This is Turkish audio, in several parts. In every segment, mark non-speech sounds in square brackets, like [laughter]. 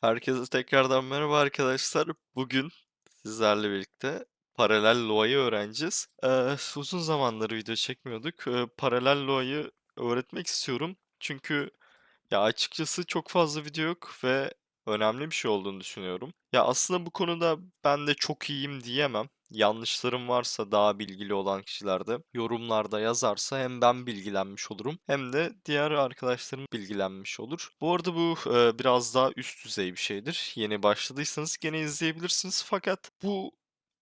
Herkese tekrardan merhaba arkadaşlar. Bugün sizlerle birlikte paralel Loa'yı öğreneceğiz. Eee, uzun zamandır video çekmiyorduk. Eee, paralel Loa'yı öğretmek istiyorum. Çünkü ya açıkçası çok fazla video yok ve önemli bir şey olduğunu düşünüyorum. Ya aslında bu konuda ben de çok iyiyim diyemem. Yanlışlarım varsa daha bilgili olan kişiler de yorumlarda yazarsa hem ben bilgilenmiş olurum hem de diğer arkadaşlarım bilgilenmiş olur. Bu arada bu e, biraz daha üst düzey bir şeydir. Yeni başladıysanız gene izleyebilirsiniz fakat bu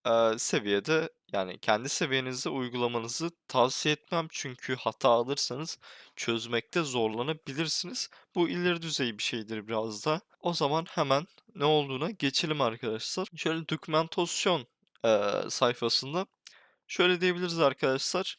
e, seviyede yani kendi seviyenizde uygulamanızı tavsiye etmem çünkü hata alırsanız çözmekte zorlanabilirsiniz. Bu ileri düzey bir şeydir biraz da. O zaman hemen ne olduğuna geçelim arkadaşlar. Şöyle dokümantasyon eee, sayfasında şöyle diyebiliriz arkadaşlar.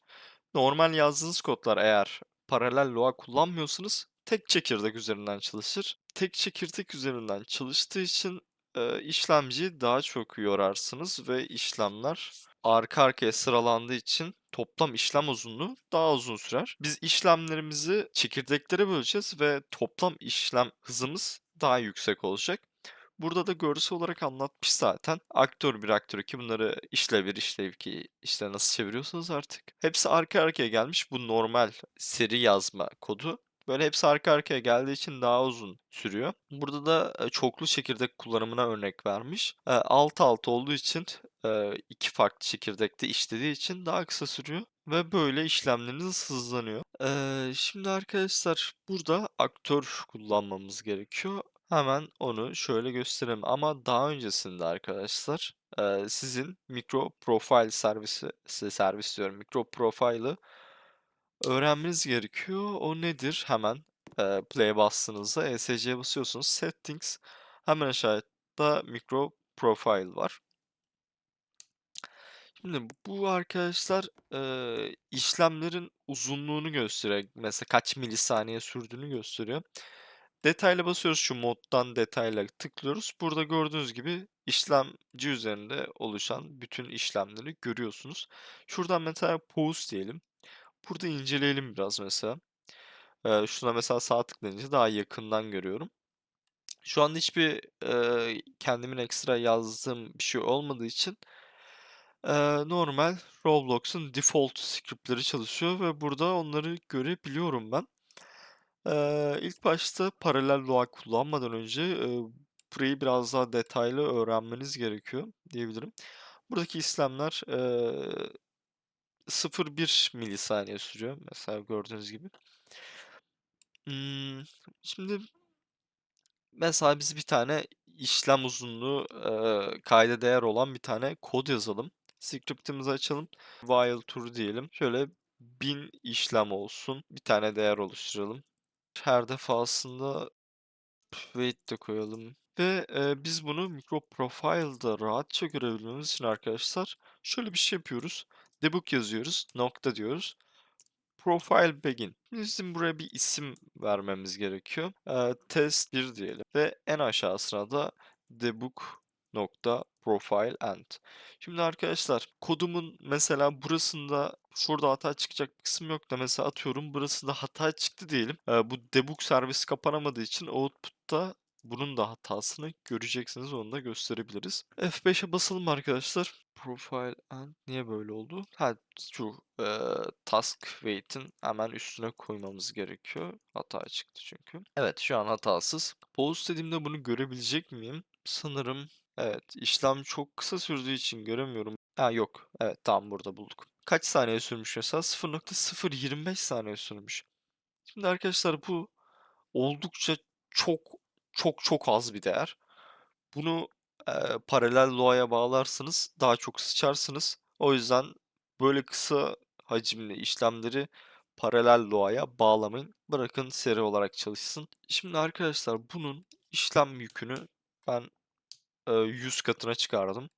Normal yazdığınız kodlar eğer paralel loa kullanmıyorsanız tek çekirdek üzerinden çalışır. Tek çekirdek üzerinden çalıştığı için eee, işlemciyi daha çok yorarsınız ve işlemler arka arkaya sıralandığı için toplam işlem uzunluğu daha uzun sürer. Biz işlemlerimizi çekirdeklere böleceğiz ve toplam işlem hızımız daha yüksek olacak. Burada da görsel olarak anlatmış zaten. Aktör 1, aktör 2 bunları işlev 1, işlev 2 işte nasıl çeviriyorsanız artık. Hepsi arka arkaya gelmiş. Bu normal seri yazma kodu. Böyle hepsi arka arkaya geldiği için daha uzun sürüyor. Burada da e, çoklu çekirdek kullanımına örnek vermiş. E, Alt alt olduğu için e, iki farklı çekirdekte işlediği için daha kısa sürüyor ve böyle işlemleriniz hızlanıyor. E, Şimdi arkadaşlar burada aktör kullanmamız gerekiyor. Hemen onu şöyle göstereyim ama daha öncesinde arkadaşlar sizin mikro profile servisi servis diyorum mikro profile'ı öğrenmeniz gerekiyor. O nedir? Hemen e, play bastığınızda ESC'ye basıyorsunuz. Settings hemen aşağıda mikro profile var. Şimdi bu arkadaşlar işlemlerin uzunluğunu gösteriyor. Mesela kaç milisaniye sürdüğünü gösteriyor. Detayla basıyoruz şu moddan detayla tıklıyoruz. Burada gördüğünüz gibi işlemci üzerinde oluşan bütün işlemleri görüyorsunuz. Şuradan mesela pause diyelim. Burada inceleyelim biraz mesela. Ee, şuna mesela sağ tıklayınca daha yakından görüyorum. Şu anda hiçbir e, kendimin ekstra yazdığım bir şey olmadığı için e, normal Roblox'un default script'leri çalışıyor ve burada onları görebiliyorum ben. Eee, ilk başta paralel loğa kullanmadan önce, eee, burayı biraz daha detaylı öğrenmeniz gerekiyor diyebilirim. Buradaki işlemler, eee, 0,1 milisaniye sürüyor mesela gördüğünüz gibi. Imm, şimdi mesela biz bir tane işlem uzunluğu, eee, kayda değer olan bir tane kod yazalım. Script'imizi açalım. While true diyelim. Şöyle 1000 işlem olsun. Bir tane değer oluşturalım. Her defasında Wait de koyalım. Ve eee, biz bunu Micro Profile'da rahatça görebilmemiz için arkadaşlar şöyle bir şey yapıyoruz. Debug yazıyoruz. Nokta diyoruz. Profile begin. Bizim buraya bir isim vermemiz gerekiyor. Eee, test 1 diyelim. Ve en aşağısına da debug nokta profile end. Şimdi arkadaşlar kodumun mesela burasında şurada hata çıkacak bir kısım yok da mesela atıyorum burasında hata çıktı diyelim. Eee, bu debug servisi kapanamadığı için output'ta bunun da hatasını göreceksiniz. Onu da gösterebiliriz. F5'e basalım arkadaşlar. Profile and niye böyle oldu? Ha şu eee, task wait'in hemen üstüne koymamız gerekiyor. Hata çıktı çünkü. Evet şu an hatasız. Pause dediğimde bunu görebilecek miyim? Sanırım evet. işlem çok kısa sürdüğü için göremiyorum. Ha yok. Evet tam burada bulduk. Kaç saniye sürmüş mesela? 0.025 saniye sürmüş. Şimdi arkadaşlar bu oldukça çok çok çok az bir değer. Bunu eee, paralel loa'ya bağlarsınız daha çok sıçarsınız. O yüzden böyle kısa hacimli işlemleri paralel loa'ya bağlamayın. Bırakın seri olarak çalışsın. Şimdi arkadaşlar bunun işlem yükünü ben eee, 100 katına çıkardım.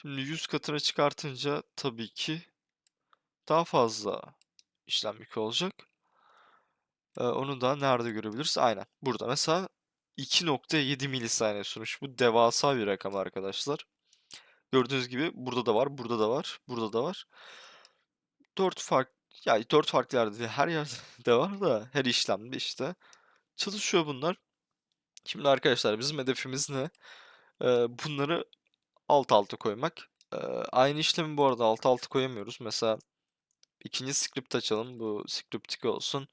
Şimdi 100 katına çıkartınca tabii ki daha fazla işlem yükü olacak. Eee, onu da nerede görebiliriz? Aynen burada. Mesela 2.7 milisaniye sürmüş. Bu devasa bir rakam arkadaşlar. Gördüğünüz gibi burada da var, burada da var, burada da var. 4 fark yani 4 farklı yerde değil, her yerde [laughs] de var da her işlemde işte çalışıyor bunlar. Şimdi arkadaşlar bizim hedefimiz ne? Eee, bunları alt alta koymak. Eee, aynı işlemi bu arada alt alta koyamıyoruz. Mesela ikinci script açalım. Bu script 2 olsun.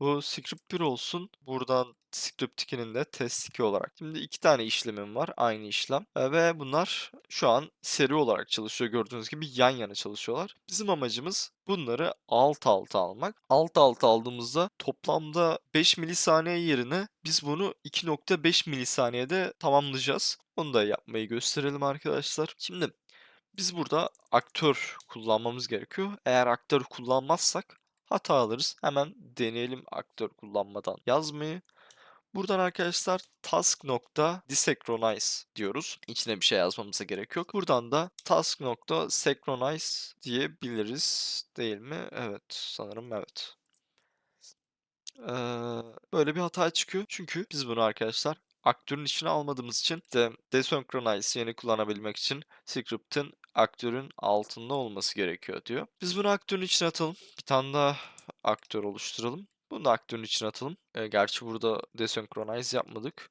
Bu script 1 olsun. Buradan script 2'nin de test 2 olarak. Şimdi iki tane işlemim var. Aynı işlem. Ve bunlar şu an seri olarak çalışıyor. Gördüğünüz gibi yan yana çalışıyorlar. Bizim amacımız bunları alt alta almak. Alt alta aldığımızda toplamda 5 milisaniye yerine biz bunu 2.5 milisaniyede tamamlayacağız. Onu da yapmayı gösterelim arkadaşlar. Şimdi biz burada aktör kullanmamız gerekiyor. Eğer aktör kullanmazsak hata alırız. Hemen deneyelim aktör kullanmadan yazmayı. Buradan arkadaşlar task.desynchronize diyoruz. İçine bir şey yazmamıza gerek yok. Buradan da task.synchronize diyebiliriz değil mi? Evet sanırım evet. Ee, böyle bir hata çıkıyor. Çünkü biz bunu arkadaşlar aktörün içine almadığımız için de desynchronize yeni kullanabilmek için script'in aktörün altında olması gerekiyor diyor. Biz bunu aktörün içine atalım. Bir tane daha aktör oluşturalım. Bunu da aktörün içine atalım. E, gerçi burada desynchronize yapmadık.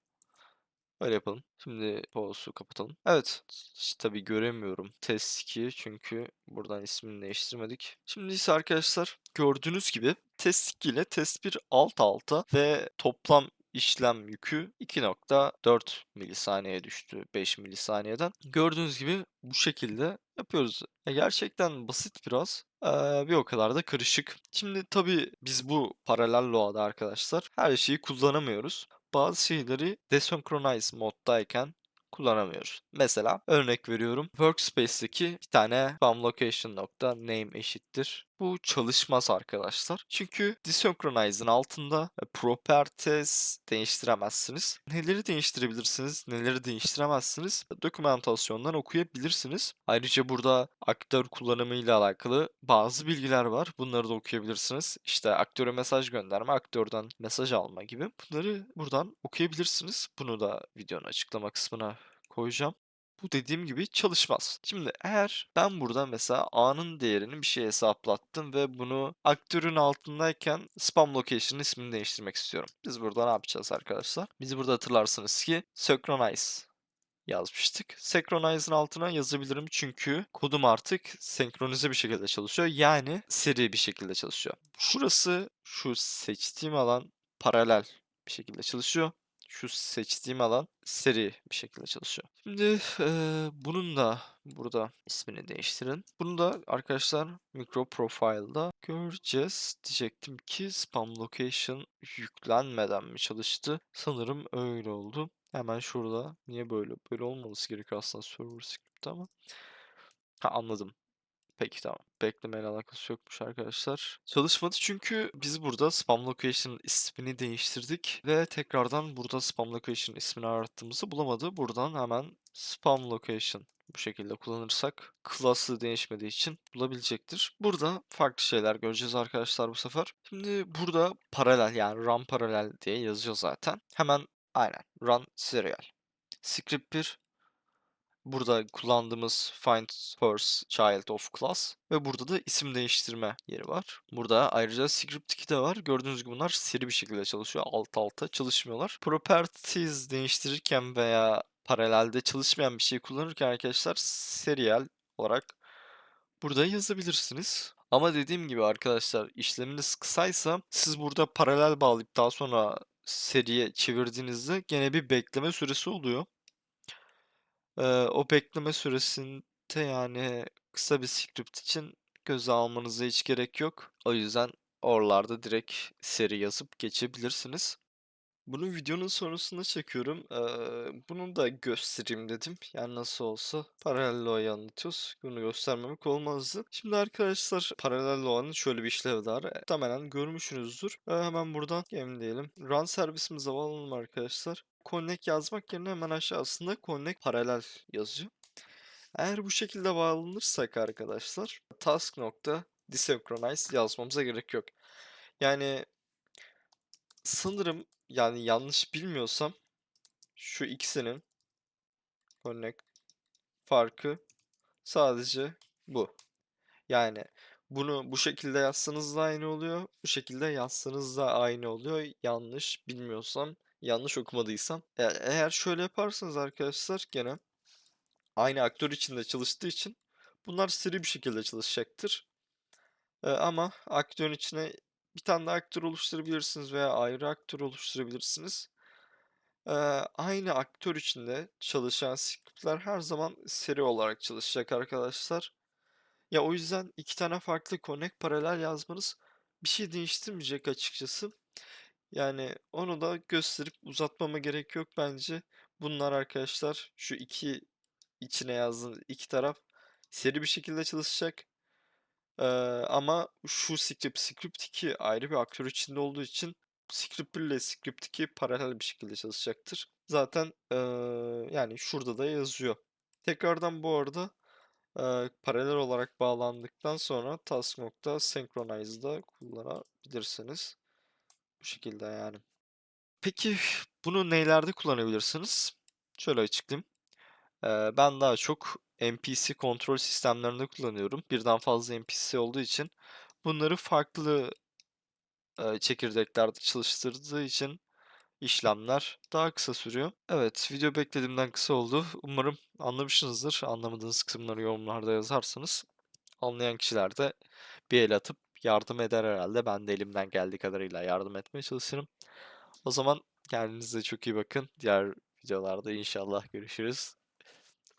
Öyle yapalım. Şimdi pause'u kapatalım. Evet. hiç Tabii göremiyorum test 2 çünkü buradan ismini değiştirmedik. Şimdi ise arkadaşlar gördüğünüz gibi test 2 ile test 1 alt alta ve toplam işlem yükü 2.4 milisaniyeye düştü 5 milisaniyeden. Gördüğünüz gibi bu şekilde yapıyoruz. E, gerçekten basit biraz. Ee, bir o kadar da karışık. Şimdi tabii biz bu paralel log'da arkadaşlar her şeyi kullanamıyoruz bazı şeyleri desynchronize moddayken kullanamıyoruz. Mesela örnek veriyorum. Workspace'deki bir tane spam location nokta name eşittir. Bu çalışmaz arkadaşlar. Çünkü desynchronize'ın altında e, properties değiştiremezsiniz. Neleri değiştirebilirsiniz, neleri değiştiremezsiniz? Dokümantasyondan okuyabilirsiniz. Ayrıca burada aktör kullanımı ile alakalı bazı bilgiler var. Bunları da okuyabilirsiniz. İşte aktöre mesaj gönderme, aktörden mesaj alma gibi. Bunları buradan okuyabilirsiniz. Bunu da videonun açıklama kısmına koyacağım. Bu dediğim gibi çalışmaz. Şimdi eğer ben burada mesela A'nın değerini bir şey hesaplattım ve bunu aktörün altındayken spam location ismini değiştirmek istiyorum. Biz burada ne yapacağız arkadaşlar? Biz burada hatırlarsınız ki synchronize yazmıştık. Synchronize'ın altına yazabilirim çünkü kodum artık senkronize bir şekilde çalışıyor. Yani seri bir şekilde çalışıyor. Şurası şu seçtiğim alan paralel bir şekilde çalışıyor şu seçtiğim alan seri bir şekilde çalışıyor. Şimdi eee, bunun da burada ismini değiştirin. Bunu da arkadaşlar Micro Profile'da göreceğiz. Diyecektim ki spam location yüklenmeden mi çalıştı? Sanırım öyle oldu. Hemen şurada. Niye böyle? Böyle olmaması gerekiyor aslında server script ama. Ha anladım. Peki tamam. Beklemeyle alakası yokmuş arkadaşlar. Çalışmadı çünkü biz burada spam location ismini değiştirdik ve tekrardan burada spam location ismini arattığımızı bulamadı. Buradan hemen spam location bu şekilde kullanırsak class'ı değişmediği için bulabilecektir. Burada farklı şeyler göreceğiz arkadaşlar bu sefer. Şimdi burada paralel yani run paralel diye yazıyor zaten. Hemen aynen run serial. Script 1 Burada kullandığımız find first child of class ve burada da isim değiştirme yeri var. Burada ayrıca script 2 de var. Gördüğünüz gibi bunlar seri bir şekilde çalışıyor. Alt alta çalışmıyorlar. Properties değiştirirken veya paralelde çalışmayan bir şey kullanırken arkadaşlar serial olarak burada yazabilirsiniz. Ama dediğim gibi arkadaşlar işleminiz kısaysa siz burada paralel bağlayıp daha sonra seriye çevirdiğinizde gene bir bekleme süresi oluyor. O bekleme süresinde yani kısa bir script için göze almanıza hiç gerek yok. O yüzden oralarda direkt seri yazıp geçebilirsiniz. Bunu videonun sonrasında çekiyorum. Eee, bunu da göstereyim dedim. Yani nasıl olsa Paralello'yu anlatıyoruz. Bunu göstermemek olmazdı. Şimdi arkadaşlar Paralello'nun şöyle bir işlevi var. E, Muhtemelen görmüşsünüzdür. Eee, hemen buradan game diyelim. Run servisimize alalım arkadaşlar. Connect yazmak yerine hemen aşağısında Connect paralel yazıyor. Eğer bu şekilde bağlanırsak arkadaşlar task nokta desynchronize yazmamıza gerek yok. Yani sanırım yani yanlış bilmiyorsam şu ikisinin örnek farkı sadece bu. Yani bunu bu şekilde yazsanız da aynı oluyor. Bu şekilde yazsanız da aynı oluyor. Yanlış bilmiyorsam Yanlış okumadıysam. E eğer şöyle yaparsanız arkadaşlar gene aynı aktör içinde çalıştığı için bunlar seri bir şekilde çalışacaktır. Eee, ama aktörün içine bir tane daha aktör oluşturabilirsiniz veya ayrı aktör oluşturabilirsiniz. Eee, aynı aktör içinde çalışan script'ler her zaman seri olarak çalışacak arkadaşlar. Ya, o yüzden 2 tane farklı connect paralel yazmanız bir şey değiştirmeyecek açıkçası. Yani onu da gösterip uzatmama gerek yok bence. Bunlar arkadaşlar şu 2 içine yazdığınız 2 taraf seri bir şekilde çalışacak. Eee, ama şu script, script 2 ayrı bir aktör içinde olduğu için script 1 ile script 2 paralel bir şekilde çalışacaktır. Zaten, eee, yani şurada da yazıyor. Tekrardan bu arada, eee, paralel olarak bağlandıktan sonra task.synchronize'da kullanabilirsiniz. Bu şekilde yani. Peki bunu neylerde kullanabilirsiniz? Şöyle açıklayayım. Ben daha çok NPC kontrol sistemlerinde kullanıyorum. Birden fazla NPC olduğu için bunları farklı çekirdeklerde çalıştırdığı için işlemler daha kısa sürüyor. Evet, video beklediğimden kısa oldu. Umarım anlamışsınızdır. Anlamadığınız kısımları yorumlarda yazarsanız anlayan kişiler de bir el atıp yardım eder herhalde. Ben de elimden geldiği kadarıyla yardım etmeye çalışırım. O zaman kendinize çok iyi bakın. Diğer videolarda inşallah görüşürüz.